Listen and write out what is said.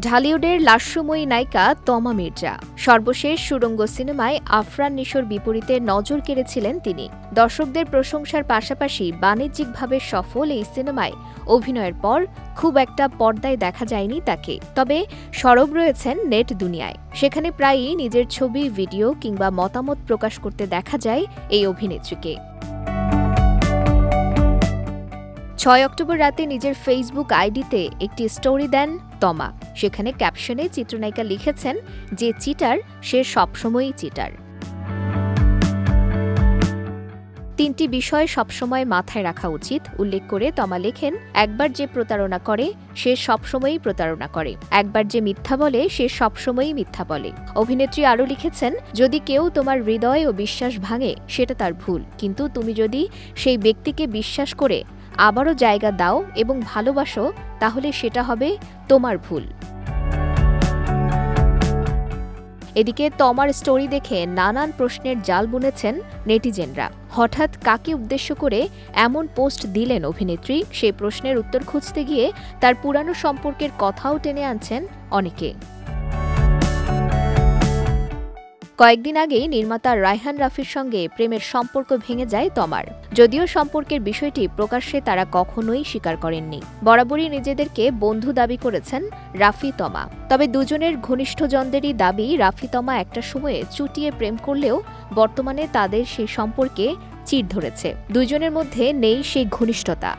ঢালিউডের লাস্যময়ী নায়িকা তমা মির্জা। সর্বশেষ সুরঙ্গ সিনেমায় আফরান নিশোর বিপরীতে নজর কেড়েছিলেন তিনি। দর্শকদের প্রশংসার পাশাপাশি বাণিজ্যিকভাবে সফল এই সিনেমায় অভিনয়ের পর খুব একটা পর্দায় দেখা যায়নি তাকে। তবে সরব রয়েছেন নেট দুনিয়ায়। সেখানে প্রায়ই নিজের ছবি, ভিডিও কিংবা মতামত প্রকাশ করতে দেখা যায় এই অভিনেত্রীকে। ছয় অক্টোবর রাতে নিজের ফেসবুক আইডিতে একটি স্টোরি দেন তমা। সেখানে ক্যাপশনে চিত্রনায়িকা লিখেছেন যে চিটার সে সবসময়ই চিটার তিনটি বিষয় সবসময় মাথায় রাখা উচিত, উল্লেখ করে তমা লেখেন, একবার যে প্রতারণা করে, সে সবসময়ই প্রতারণা করে। একবার যে মিথ্যা বলে, সে সবসময়ই মিথ্যা বলে। অভিনেত্রী আরও লিখেছেন, যদি কেউ তোমার হৃদয় ও বিশ্বাস ভাঙে, সেটা তার ভুল। কিন্তু তুমি যদি সেই ব্যক্তিকে বিশ্বাস করে আবারও জায়গা দাও এবং ভালোবাসো, তাহলে সেটা হবে তোমার ভুল। এদিকে তমার স্টোরি দেখে নানান প্রশ্নের জাল বুনেছেন নেটিজেনরা। হঠাৎ কাকে উদ্দেশ্য করে এমন পোস্ট দিলেন অভিনেত্রী? সেই প্রশ্নের উত্তর খুঁজতে গিয়ে তার পুরানো সম্পর্কের কথাও টেনে আনছেন অনেকে। কয়েকদিন আগেই নির্মাতা রায়হান রাফির সঙ্গে প্রেমের সম্পর্ক ভেঙে যায় তমার। যদিও সম্পর্কের বিষয়টি প্রকাশ্যে তারা কখনোই স্বীকার করেননি। বরাবরই নিজেদেরকে বন্ধু দাবি করেছেন রাফি তমা। তবে দুজনের ঘনিষ্ঠজনদেরই দাবি, রাফি তমা একটা সময়ে চুটিয়ে প্রেম করলেও বর্তমানে তাদের সেই সম্পর্কে চির ধরেছে। দুজনের মধ্যে নেই সেই ঘনিষ্ঠতা।